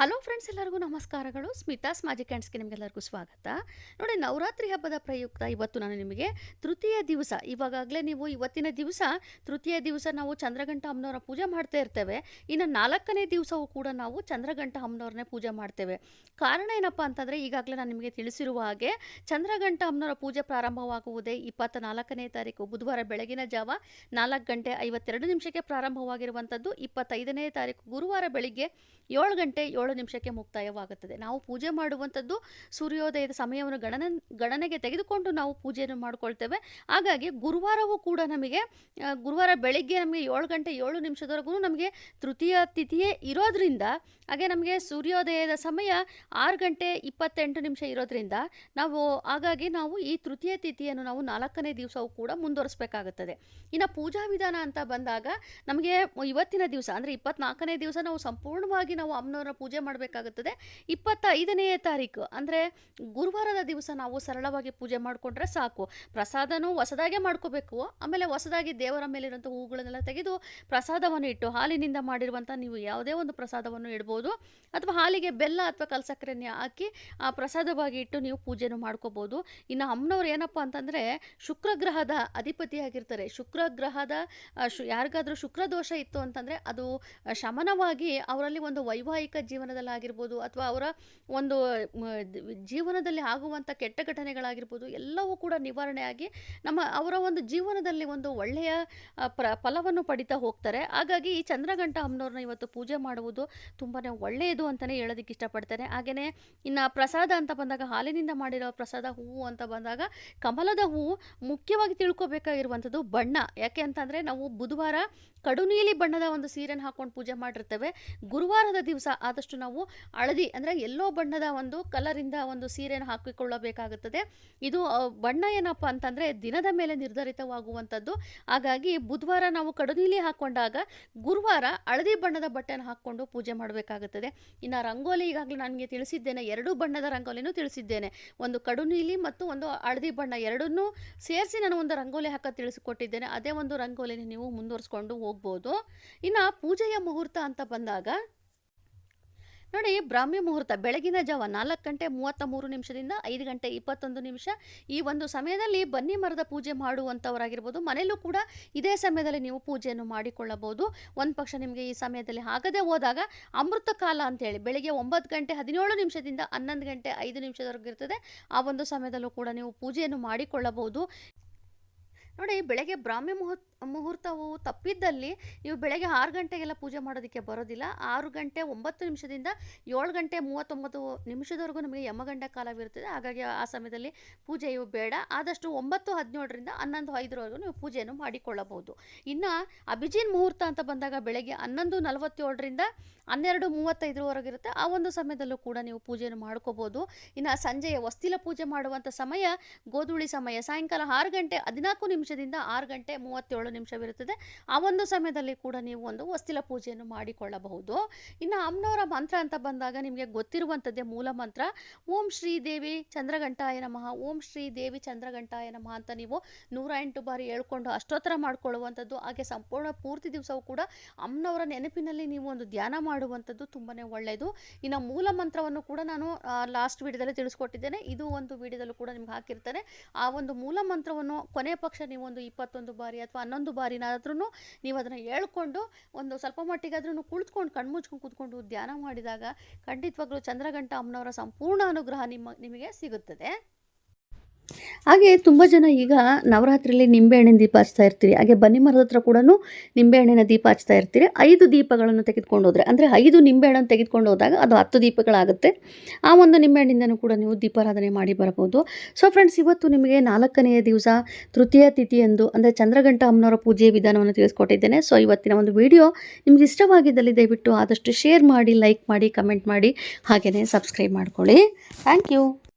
Hello friends, ಎಲ್ಲರಿಗೂ ನಮಸ್ಕಾರಗಳು. Smitha's magic ಹ್ಯಾಂಡ್ಸ್ಗೆ ನಿಮಗೆಲ್ಲರಿಗೂ ಸ್ವಾಗತ. ನೋಡಿ, ನವರಾತ್ರಿ ಹಬ್ಬದ ಪ್ರಯುಕ್ತ ಇವತ್ತು ನಾನು ನಿಮಗೆ ತೃತೀಯ ದಿವಸ. ಇವಾಗಲೇ ನೀವು ಇವತ್ತಿನ ದಿವಸ, ತೃತೀಯ ದಿವಸ ನಾವು ಚಂದ್ರಗಂಟ ಅಮ್ಮನವರ ಪೂಜೆ ಮಾಡ್ತಾ ಇರ್ತೇವೆ. ಇನ್ನು ನಾಲ್ಕನೇ ದಿವಸವೂ ಕೂಡ ನಾವು ಚಂದ್ರಗಂಟ ಅಮ್ಮನವ್ರನ್ನೇ ಪೂಜೆ ಮಾಡ್ತೇವೆ. ಕಾರಣ ಏನಪ್ಪ ಅಂತಂದರೆ, ಈಗಾಗಲೇ ನಾನು ನಿಮಗೆ ತಿಳಿಸಿರುವ ಹಾಗೆ ಚಂದ್ರಗಂಟ ಅಮ್ಮನವರ ಪೂಜೆ ಪ್ರಾರಂಭವಾಗುವುದೇ ಇಪ್ಪತ್ತ ನಾಲ್ಕನೇ ತಾರೀಕು, ಬುಧವಾರ ಬೆಳಗಿನ ಜಾವ ನಾಲ್ಕು ಗಂಟೆ ಐವತ್ತೆರಡು ನಿಮಿಷಕ್ಕೆ ಪ್ರಾರಂಭವಾಗಿರುವಂಥದ್ದು. ಇಪ್ಪತ್ತೈದನೇ ತಾರೀಕು, ಗುರುವಾರ ಬೆಳಿಗ್ಗೆ ಏಳು ಗಂಟೆ ಏಳು ನಿಮಿಷಕ್ಕೆ ಮುಕ್ತಾಯವಾಗುತ್ತದೆ. ನಾವು ಪೂಜೆ ಮಾಡುವಂಥದ್ದು ಸೂರ್ಯೋದಯದ ಸಮಯವನ್ನು ಗಣನ, ಗಣನೆಗೆ ತೆಗೆದುಕೊಂಡು ನಾವು ಪೂಜೆಯನ್ನು ಮಾಡಿಕೊಳ್ತೇವೆ. ಹಾಗಾಗಿ ಗುರುವಾರವೂ ಕೂಡ ನಮಗೆ ಗುರುವಾರ ಬೆಳಿಗ್ಗೆ ನಮಗೆ ಏಳು ಗಂಟೆ ಏಳು ನಿಮಿಷದವರೆಗೂ ನಮಗೆ ತೃತೀಯ ತಿಥಿಯೇ ಇರೋದ್ರಿಂದ, ಹಾಗೆ ನಮಗೆ ಸೂರ್ಯೋದಯದ ಸಮಯ ಆರು ಗಂಟೆ ಇಪ್ಪತ್ತೆಂಟು ನಿಮಿಷ ಇರೋದ್ರಿಂದ ನಾವು, ಹಾಗಾಗಿ ನಾವು ಈ ತೃತೀಯ ತಿಥಿಯನ್ನು ನಾವು ನಾಲ್ಕನೇ ದಿವಸವೂ ಕೂಡ ಮುಂದುವರಿಸಬೇಕಾಗುತ್ತದೆ. ಇನ್ನು ಪೂಜಾ ವಿಧಾನ ಅಂತ ಬಂದಾಗ ನಮಗೆ ಇವತ್ತಿನ ದಿವಸ, ಅಂದರೆ ಇಪ್ಪತ್ನಾಲ್ಕನೇ ದಿವಸ ನಾವು ಸಂಪೂರ್ಣವಾಗಿ ನಾವು ಅಮ್ಮನವರ ಪೂಜೆ ಮಾಡಬೇಕಾಗುತ್ತದೆ. ಇಪ್ಪತ್ತೈದನೆಯ ತಾರೀಕು ಅಂದರೆ ಗುರುವಾರದ ದಿವಸ ನಾವು ಸರಳವಾಗಿ ಪೂಜೆ ಮಾಡಿಕೊಂಡ್ರೆ ಸಾಕು. ಪ್ರಸಾದನೂ ಹೊಸದಾಗೆ ಮಾಡ್ಕೋಬೇಕು. ಆಮೇಲೆ ಹೊಸದಾಗಿ ದೇವರ ಮೇಲಿರುವಂಥ ಹೂಗಳನ್ನೆಲ್ಲ ತೆಗೆದು ಪ್ರಸಾದವನ್ನು ಇಟ್ಟು ಹಾಲಿನಿಂದ ಮಾಡಿರುವಂಥ ನೀವು ಯಾವುದೇ ಒಂದು ಪ್ರಸಾದವನ್ನು ಇಡ್ಬೋದು. ಅಥವಾ ಹಾಲಿಗೆ ಬೆಲ್ಲ ಅಥವಾ ಕಲ್ಸಕ್ಕರೆಯನ್ನು ಹಾಕಿ ಆ ಪ್ರಸಾದವಾಗಿ ಇಟ್ಟು ನೀವು ಪೂಜೆನೂ ಮಾಡ್ಕೋಬೋದು. ಇನ್ನು ಅಮ್ಮನವ್ರು ಏನಪ್ಪ ಅಂತಂದರೆ ಶುಕ್ರಗ್ರಹದ ಅಧಿಪತಿಯಾಗಿರ್ತಾರೆ. ಶುಕ್ರ ಗ್ರಹದ ಆ, ಶು ಯಾರಿಗಾದರೂ ಶುಕ್ರ ದೋಷ ಇತ್ತು ಅಂತಂದರೆ ಅದು ಶಮನವಾಗಿ ಅವರಲ್ಲಿ ಒಂದು ವೈವಾಹಿಕ ಜೀವನದಲ್ಲಿ ಆಗಿರ್ಬೋದು ಅಥವಾ ಅವರ ಒಂದು ಜೀವನದಲ್ಲಿ ಆಗುವಂಥ ಕೆಟ್ಟ ಘಟನೆಗಳಾಗಿರ್ಬೋದು ಎಲ್ಲವೂ ಕೂಡ ನಿವಾರಣೆಯಾಗಿ ನಮ್ಮ ಅವರ ಒಂದು ಜೀವನದಲ್ಲಿ ಒಂದು ಒಳ್ಳೆಯ ಪ್ರ, ಫಲವನ್ನು ಪಡಿತಾ ಹೋಗ್ತಾರೆ. ಹಾಗಾಗಿ ಈ ಚಂದ್ರಗಂಟ ಅಮ್ಮನವ್ರನ್ನ ಇವತ್ತು ಪೂಜೆ ಮಾಡುವುದು ತುಂಬಾ ಒಳ್ಳೆಯದು ಅಂತಲೇ ಹೇಳೋದಕ್ಕೆ ಇಷ್ಟಪಡ್ತೇನೆ. ಹಾಗೆಯೇ ಇನ್ನು ಪ್ರಸಾದ ಅಂತ ಬಂದಾಗ, ಹಾಲಿನಿಂದ ಮಾಡಿರೋ ಪ್ರಸಾದ ಹೂವು ಅಂತ ಬಂದಾಗ ಕಮಲದ ಹೂವು ಮುಖ್ಯವಾಗಿ ತಿಳ್ಕೊಬೇಕಾಗಿರುವಂಥದ್ದು ಬಣ್ಣ. ಯಾಕೆ ಅಂತಂದರೆ ನಾವು ಬುಧವಾರ ಕಡು ನೀಲಿ ಬಣ್ಣದ ಒಂದು ಸೀರೆನ ಹಾಕೊಂಡು ಪೂಜೆ ಮಾಡಿರ್ತೇವೆ. ಗುರುವಾರದ ದಿವಸ ಆದಷ್ಟು ನಾವು ಹಳದಿ ಅಂದರೆ ಎಲ್ಲೋ ಬಣ್ಣದ ಒಂದು ಕಲರಿಂದ ಒಂದು ಸೀರೆಯನ್ನು ಹಾಕಿಕೊಳ್ಳಬೇಕಾಗುತ್ತದೆ. ಇದು ಬಣ್ಣ ಏನಪ್ಪ ಅಂತಂದರೆ ದಿನದ ಮೇಲೆ ನಿರ್ಧರಿತವಾಗುವಂಥದ್ದು. ಹಾಗಾಗಿ ಬುಧವಾರ ನಾವು ಕಡು ನೀಲಿ ಹಾಕ್ಕೊಂಡಾಗ ಗುರುವಾರ ಹಳದಿ ಬಣ್ಣದ ಬಟ್ಟೆಯನ್ನು ಹಾಕ್ಕೊಂಡು ಪೂಜೆ ಮಾಡಬೇಕಾಗುತ್ತದೆ. ಇನ್ನು ರಂಗೋಲಿ ಈಗಾಗಲೇ ನನಗೆ ತಿಳಿಸಿದ್ದೇನೆ, ಎರಡು ಬಣ್ಣದ ರಂಗೋಲಿನೂ ತಿಳಿಸಿದ್ದೇನೆ. ಒಂದು ಕಡು ನೀಲಿ ಮತ್ತು ಒಂದು ಹಳದಿ ಬಣ್ಣ ಎರಡನ್ನೂ ಸೇರಿಸಿ ನಾನು ಒಂದು ರಂಗೋಲಿ ಹಾಕೋ ತಿಳಿಸಿಕೊಟ್ಟಿದ್ದೇನೆ. ಅದೇ ಒಂದು ರಂಗೋಲಿನ ನೀವು ಮುಂದುವರಿಸ್ಕೊಂಡು ಹೋಗ್ಬೋದು. ಇನ್ನು ಪೂಜೆಯ ಮುಹೂರ್ತ ಅಂತ ಬಂದಾಗ ನೋಡಿ ಬ್ರಾಹ್ಮಿ ಮುಹೂರ್ತ ಬೆಳಗಿನ ಜಾವ ನಾಲ್ಕು ಗಂಟೆ ಮೂವತ್ತ ಮೂರು ನಿಮಿಷದಿಂದ ಐದು ಗಂಟೆ ಇಪ್ಪತ್ತೊಂದು ನಿಮಿಷ. ಈ ಒಂದು ಸಮಯದಲ್ಲಿ ಬನ್ನಿ ಮರದ ಪೂಜೆ ಮಾಡುವಂಥವರಾಗಿರ್ಬೋದು ಮನೆಯಲ್ಲೂ ಕೂಡ ಇದೇ ಸಮಯದಲ್ಲಿ ನೀವು ಪೂಜೆಯನ್ನು ಮಾಡಿಕೊಳ್ಳಬಹುದು. ಒಂದು ಪಕ್ಷ ನಿಮಗೆ ಈ ಸಮಯದಲ್ಲಿ ಆಗದೆ ಹೋದಾಗ ಅಮೃತ ಕಾಲ ಅಂತೇಳಿ ಬೆಳಿಗ್ಗೆ ಒಂಬತ್ತು ಗಂಟೆ ಹದಿನೇಳು ನಿಮಿಷದಿಂದ ಹನ್ನೊಂದು ಗಂಟೆ ಐದು ನಿಮಿಷದವರೆಗೂ ಇರ್ತದೆ. ಆ ಒಂದು ಸಮಯದಲ್ಲೂ ಕೂಡ ನೀವು ಪೂಜೆಯನ್ನು ಮಾಡಿಕೊಳ್ಳಬಹುದು. ನೋಡಿ ಬೆಳಗ್ಗೆ ಬ್ರಾಹ್ಮಿ ಮುಹೂರ್ತ ಮುಹೂರ್ತವು ತಪ್ಪಿದ್ದಲ್ಲಿ ನೀವು ಬೆಳಗ್ಗೆ ಆರು ಗಂಟೆಗೆಲ್ಲ ಪೂಜೆ ಮಾಡೋದಕ್ಕೆ ಬರೋದಿಲ್ಲ. ಆರು ಗಂಟೆ ಒಂಬತ್ತು ನಿಮಿಷದಿಂದ ಏಳು ಗಂಟೆ ಮೂವತ್ತೊಂಬತ್ತು ನಿಮಿಷದವರೆಗೂ ನಮಗೆ ಯಮಗಂಡ ಕಾಲವಿರುತ್ತದೆ. ಹಾಗಾಗಿ ಆ ಸಮಯದಲ್ಲಿ ಪೂಜೆಯು ಬೇಡ. ಆದಷ್ಟು ಒಂಬತ್ತು ಹದಿನೇಳರಿಂದ ಹನ್ನೊಂದು ಐದರವರೆಗೂ ನೀವು ಪೂಜೆಯನ್ನು ಮಾಡಿಕೊಳ್ಳಬಹುದು. ಇನ್ನು ಅಭಿಜಿನ್ ಮುಹೂರ್ತ ಅಂತ ಬಂದಾಗ ಬೆಳಗ್ಗೆ ಹನ್ನೊಂದು ನಲವತ್ತೇಳರಿಂದ ಹನ್ನೆರಡು ಮೂವತ್ತೈದರವರೆಗೆ ಇರುತ್ತೆ. ಆ ಒಂದು ಸಮಯದಲ್ಲೂ ಕೂಡ ನೀವು ಪೂಜೆಯನ್ನು ಮಾಡ್ಕೋಬೋದು ಇನ್ನು ಸಂಜೆಯ ವಸ್ತಿಲ ಪೂಜೆ ಮಾಡುವಂಥ ಸಮಯ ಗೋಧುಳಿ ಸಮಯ. ಸಾಯಂಕಾಲ ಆರು ಗಂಟೆ ಹದಿನಾಲ್ಕು ನಿಮಿಷದಿಂದ ಆರು ಗಂಟೆ ಮೂವತ್ತೇಳು ನಿಮಿಷವಿರುತ್ತದೆ. ಆ ಒಂದು ಸಮಯದಲ್ಲಿ ಕೂಡ ನೀವು ಒಂದು ವಸ್ತಿಲ ಪೂಜೆಯನ್ನು ಮಾಡಿಕೊಳ್ಳಬಹುದು. ಇನ್ನು ಅಮ್ಮನವರ ಮಂತ್ರ ಅಂತ ಬಂದಾಗ ನಿಮಗೆ ಗೊತ್ತಿರುವಂಥದ್ದೇ ಮೂಲ ಮಂತ್ರ. ಓಂ ಶ್ರೀ ದೇವಿ ಚಂದ್ರಘಂಟಾಯ ನಮಃ. ಓಂ ಶ್ರೀ ದೇವಿ ಚಂದ್ರಘಂಟಾಯ ನಮಃ ಅಂತ ನೀವು ನೂರ ಎಂಟು ಬಾರಿ ಹೇಳ್ಕೊಂಡು ಅಷ್ಟೋತ್ತರ ಮಾಡಿಕೊಳ್ಳುವಂಥದ್ದು, ಹಾಗೆ ಸಂಪೂರ್ಣ ಪೂರ್ತಿ ದಿವಸವೂ ಕೂಡ ಅಮ್ಮನವರ ನೆನಪಿನಲ್ಲಿ ನೀವು ಒಂದು ಧ್ಯಾನ ಮಾಡುವಂಥದ್ದು ತುಂಬಾ ಒಳ್ಳೆಯದು. ಇನ್ನು ಮೂಲ ಮಂತ್ರವನ್ನು ಕೂಡ ನಾನು ಲಾಸ್ಟ್ ವಿಡಿಯೋದಲ್ಲಿ ತಿಳಿಸ್ಕೊಟ್ಟಿದ್ದೇನೆ. ಇದು ಒಂದು ವಿಡಿಯೋದಲ್ಲೂ ಕೂಡ ನಿಮ್ಗೆ ಹಾಕಿರ್ತಾರೆ ಆ ಒಂದು ಮೂಲ ಮಂತ್ರವನ್ನು ಕೊನೆ ಪಕ್ಷ ನೀವು ಒಂದು ಇಪ್ಪತ್ತೊಂದು ಬಾರಿ ಅಥವಾ ಬಾರಿನಾದ್ರೂ ನೀವು ಅದನ್ನು ಹೇಳ್ಕೊಂಡು ಒಂದು ಸ್ವಲ್ಪ ಮಟ್ಟಿಗಾದ್ರೂ ಕುಳಿತುಕೊಂಡು ಕಣ್ಮುಚ್ಕೊಂಡು ಕೂತ್ಕೊಂಡು ಧ್ಯಾನ ಮಾಡಿದಾಗ ಖಂಡಿತವಾಗ್ಲೂ ಚಂದ್ರಗಂಟ ಅಮ್ಮನವರ ಸಂಪೂರ್ಣ ಅನುಗ್ರಹ ನಿಮ್ಮ, ನಿಮಗೆ ಸಿಗುತ್ತದೆ. ಹಾಗೆ ತುಂಬ ಜನ ಈಗ ನವರಾತ್ರಿಯಲ್ಲಿ ನಿಂಬೆಹಣ್ಣಿನ ದೀಪ ಹಚ್ತಾ ಇರ್ತೀರಿ. ಹಾಗೆ ಬನ್ನಿ ಮರದ ಹತ್ರ ಕೂಡ ನಿಂಬೆಹಣ್ಣಿನ ದೀಪ ಹಚ್ತಾ ಇರ್ತೀರಿ. ಐದು ದೀಪಗಳನ್ನು ತೆಗೆದುಕೊಂಡು ಹೋದರೆ, ಅಂದರೆ ಐದು ನಿಂಬೆಹಣ್ಣನ್ನು ತೆಗೆದುಕೊಂಡು ಹೋದಾಗ ಅದು ಹತ್ತು ದೀಪಗಳಾಗುತ್ತೆ. ಆ ಒಂದು ನಿಂಬೆಹಣ್ಣಿಂದನೂ ಕೂಡ ನೀವು ದೀಪಾರಾಧನೆ ಮಾಡಿ ಬರಬಹುದು. ಸೊ ಫ್ರೆಂಡ್ಸ್ ಇವತ್ತು ನಿಮಗೆ ನಾಲ್ಕನೆಯ ದಿವಸ ತೃತೀಯ ತಿಥಿಯಂದು ಅಂದರೆ ಚಂದ್ರಗಂಟ ಅಮ್ಮನವರ ಪೂಜೆಯ ವಿಧಾನವನ್ನು ತಿಳಿಸ್ಕೊಟ್ಟಿದ್ದೇನೆ. ಸೊ ಇವತ್ತಿನ ಒಂದು ವಿಡಿಯೋ ನಿಮ್ಗೆ ಇಷ್ಟವಾಗಿದ್ದಲ್ಲಿ ದಯವಿಟ್ಟು ಆದಷ್ಟು ಶೇರ್ ಮಾಡಿ ಲೈಕ್ ಮಾಡಿ ಕಮೆಂಟ್ ಮಾಡಿ, ಹಾಗೆಯೇ ಸಬ್ಸ್ಕ್ರೈಬ್ ಮಾಡ್ಕೊಳ್ಳಿ. Thank you